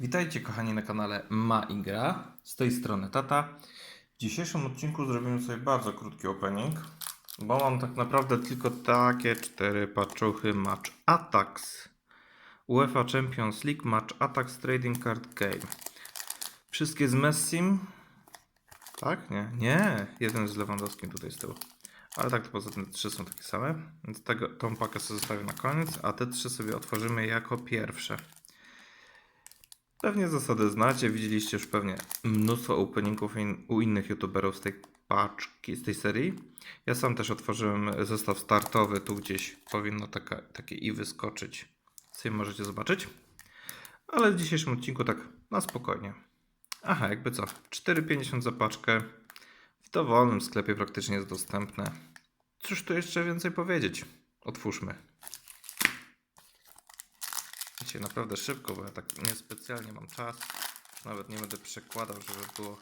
Witajcie kochani na kanale Ma i Gra. Z tej strony Tata. W dzisiejszym odcinku zrobimy sobie bardzo krótki opening, bo mam tak naprawdę tylko takie cztery paczuchy Match Attacks. UEFA Champions League Match Attacks Trading Card Game. Wszystkie z Messim. Tak? Nie. Nie. Jeden z Lewandowskim tutaj z tyłu. Ale tak to poza tym trzy są takie same. Więc tego, tą pakę sobie zostawię na koniec, a te trzy sobie otworzymy jako pierwsze. Pewnie zasady znacie, widzieliście już pewnie mnóstwo openingów in, u innych youtuberów z tej paczki, z tej serii. Ja sam też otworzyłem zestaw startowy, tu gdzieś powinno taka, takie i wyskoczyć. Sobie możecie zobaczyć. Ale w dzisiejszym odcinku tak na spokojnie. Aha, jakby co, 4,50 za paczkę. W dowolnym sklepie praktycznie jest dostępne. Cóż tu jeszcze więcej powiedzieć? Otwórzmy. Dzisiaj naprawdę szybko, bo ja tak niespecjalnie mam czas. Nawet nie będę przekładał, żeby było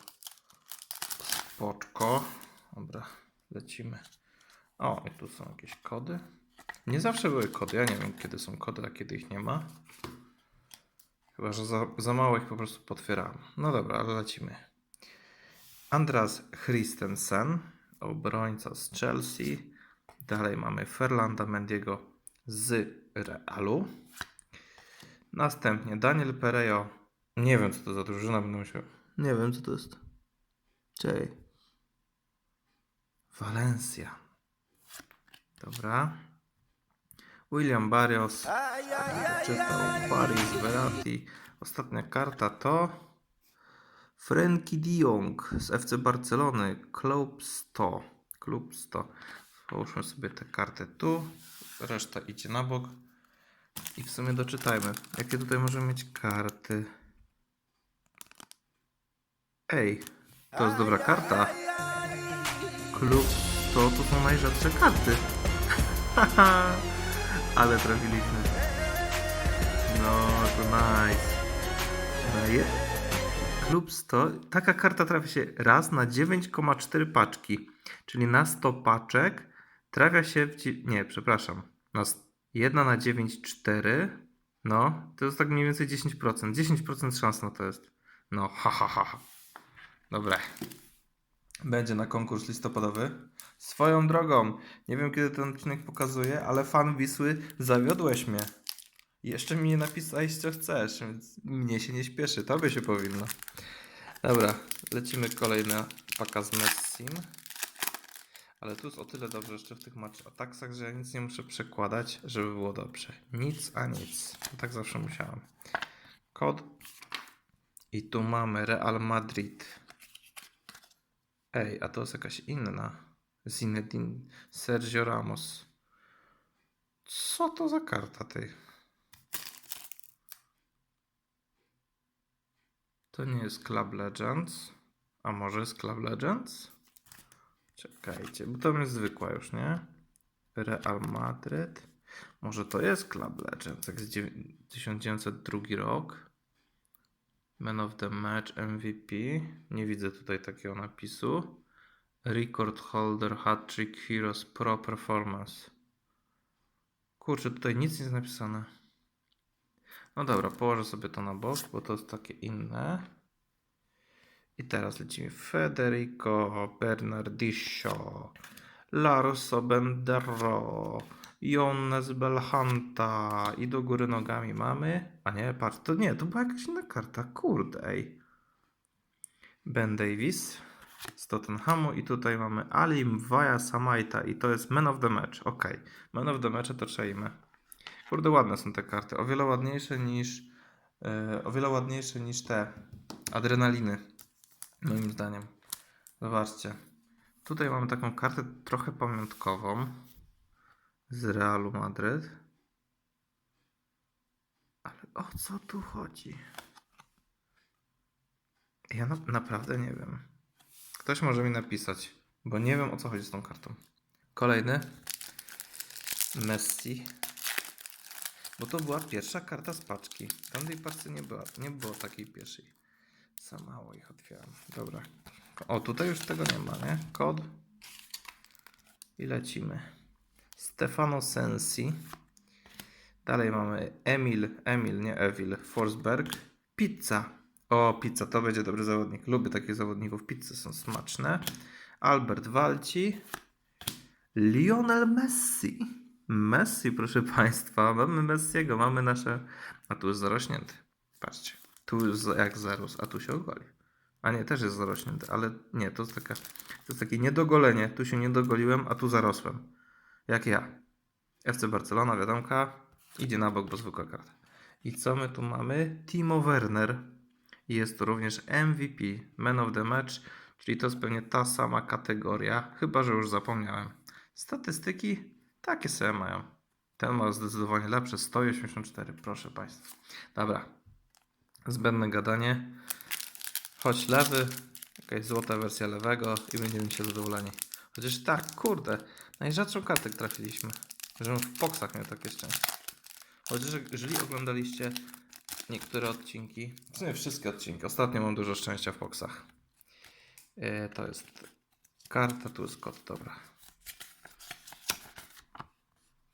spoczko. Dobra, lecimy. O, i tu są jakieś kody. Nie zawsze były kody. Ja nie wiem, kiedy są kody, a kiedy ich nie ma. Chyba, że za, za mało ich po prostu potwierałem. No dobra, ale lecimy. Andras Christensen, obrońca z Chelsea. Dalej mamy Ferlanda Mendiego z Realu. Następnie Daniel Perejo. Nie wiem, co to za drużyna, będę musiał. Nie wiem, co to jest. Czej. Valencia. Dobra. William Barrios. Czytał Paris Verratti. Ostatnia karta to Frenkie de Jong z FC Barcelony. Klub 100. Klub 100. Połóżmy sobie tę kartę tu. Reszta idzie na bok. I w sumie doczytajmy. Jakie tutaj możemy mieć karty? Ej, to jest dobra karta. Klub to, to są najrzadsze karty. Ale trafiliśmy. No, to nice. No je. Klub 100. Taka karta trafia się raz na 9,4 paczki. Czyli na 100 paczek trafia się w. Nie, przepraszam. Na s- 1 na 9, 4. No, to jest tak mniej więcej 10%. 10% szans na to jest. No, ha, ha, ha. ha. Dobra. Będzie na konkurs listopadowy. Swoją drogą, nie wiem kiedy ten odcinek pokazuje, ale fan Wisły zawiodłeś mnie. Jeszcze mi nie napisałeś co chcesz, więc mnie się nie śpieszy, tobie się powinno. Dobra, lecimy kolejna paka z Messim. Ale tu jest o tyle dobrze jeszcze w tych match attacksach, że ja nic nie muszę przekładać, żeby było dobrze. Nic a nic. Tak zawsze musiałem. Kod. I tu mamy Real Madrid. Ej, a to jest jakaś inna. Zinedine Sergio Ramos. Co to za karta tej? To nie jest Club Legends. A może jest Club Legends? Czekajcie, bo to jest zwykła już, nie? Real Madrid. Może to jest Club Legends, jak z dziewię- 1902 rok. Man of the Match MVP. Nie widzę tutaj takiego napisu. Record Holder Hat-Trick Heroes Pro Performance. Kurczę, tutaj nic nie jest napisane. No dobra, położę sobie to na bok, bo to jest takie inne. I teraz lecimy. Federico Bernardiscio, Larso Bendero, Jones Belhanta i do góry nogami mamy. A nie, patrz, to nie, to była jakaś inna karta. Kurde, ej. Ben Davis z Tottenhamu i tutaj mamy Alim Vaja Samaita i to jest Man of the Match. Ok, Man of the Match to trzejmy. Kurde, ładne są te karty. O wiele ładniejsze niż e, o wiele ładniejsze niż te adrenaliny. Moim zdaniem. Zobaczcie. Tutaj mamy taką kartę trochę pamiątkową z Realu Madryt. Ale o co tu chodzi? Ja na, naprawdę nie wiem. Ktoś może mi napisać, bo nie wiem o co chodzi z tą kartą. Kolejny. Messi. Bo to była pierwsza karta z paczki. Tamtej paczce nie, była, nie było takiej pierwszej. Za mało ich otwieram. Dobra. O, tutaj już tego nie ma, nie? Kod. I lecimy. Stefano Sensi. Dalej mamy Emil, Emil, nie Evil, Forsberg. Pizza. O, pizza, to będzie dobry zawodnik. Lubię takich zawodników. Pizze są smaczne. Albert Walci. Lionel Messi. Messi, proszę Państwa. Mamy Messiego, mamy nasze... A tu jest zarośnięty. Patrzcie. Tu jak zarósł, a tu się ogoli. A nie, też jest zarośnięty, ale nie, to jest, taka, to jest takie niedogolenie. Tu się nie dogoliłem, a tu zarosłem. Jak ja. FC Barcelona, wiadomka. Idzie na bok, bo zwykła karta. I co my tu mamy? Timo Werner. I Jest to również MVP, Man of the Match, czyli to jest pewnie ta sama kategoria, chyba że już zapomniałem. Statystyki takie same mają. Ten ma zdecydowanie lepsze, 184, proszę Państwa. Dobra, zbędne gadanie. Chodź lewy, jakaś złota wersja lewego i będziemy się zadowoleni. Chociaż tak, kurde, najrzadszą kartę trafiliśmy. Żebym w boksach miał takie szczęście. Chociaż jeżeli oglądaliście niektóre odcinki, w sumie wszystkie odcinki, ostatnio mam dużo szczęścia w boksach. Yy, to jest karta, tu jest kod, dobra.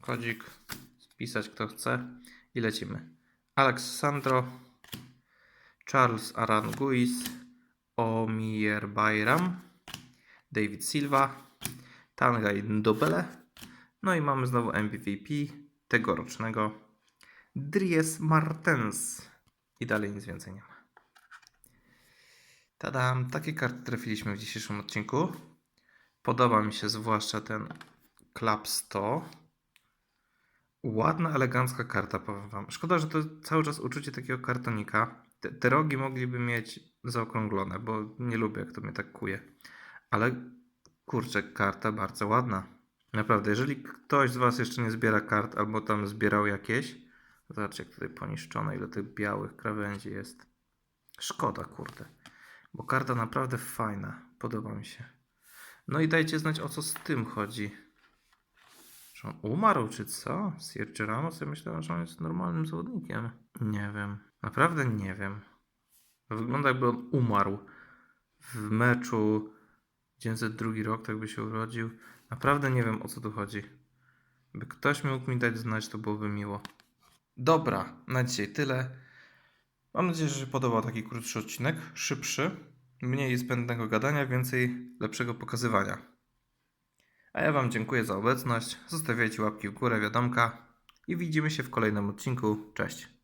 Kodzik, spisać kto chce i lecimy. Alex Sandro, Charles Aranguiz, Omier Bayram, David Silva, Tangay Ndobele, no i mamy znowu MVP tegorocznego Dries Martens. I dalej nic więcej nie ma. Tadam, takie karty trafiliśmy w dzisiejszym odcinku. Podoba mi się zwłaszcza ten Club 100. Ładna, elegancka karta, powiem wam. Szkoda, że to cały czas uczucie takiego kartonika. Te, te rogi mogliby mieć zaokrąglone, bo nie lubię, jak to mnie tak kuje. Ale kurczę, karta bardzo ładna. Naprawdę, jeżeli ktoś z Was jeszcze nie zbiera kart, albo tam zbierał jakieś, zobaczcie, jak tutaj poniszczone, ile tych białych krawędzi jest. Szkoda, kurde. Bo karta naprawdę fajna. Podoba mi się. No i dajcie znać, o co z tym chodzi. Czy on umarł, czy co? Sergio Ramos? Ja myślałem, że on jest normalnym zawodnikiem. Nie wiem. Naprawdę nie wiem. Wygląda jakby on umarł w meczu 902 rok, tak by się urodził. Naprawdę nie wiem o co tu chodzi. By ktoś mógł mi dać znać, to byłoby miło. Dobra, na dzisiaj tyle. Mam nadzieję, że się podobał taki krótszy odcinek, szybszy, mniej zbędnego gadania, więcej lepszego pokazywania. A ja Wam dziękuję za obecność. Zostawiajcie łapki w górę, wiadomka i widzimy się w kolejnym odcinku. Cześć.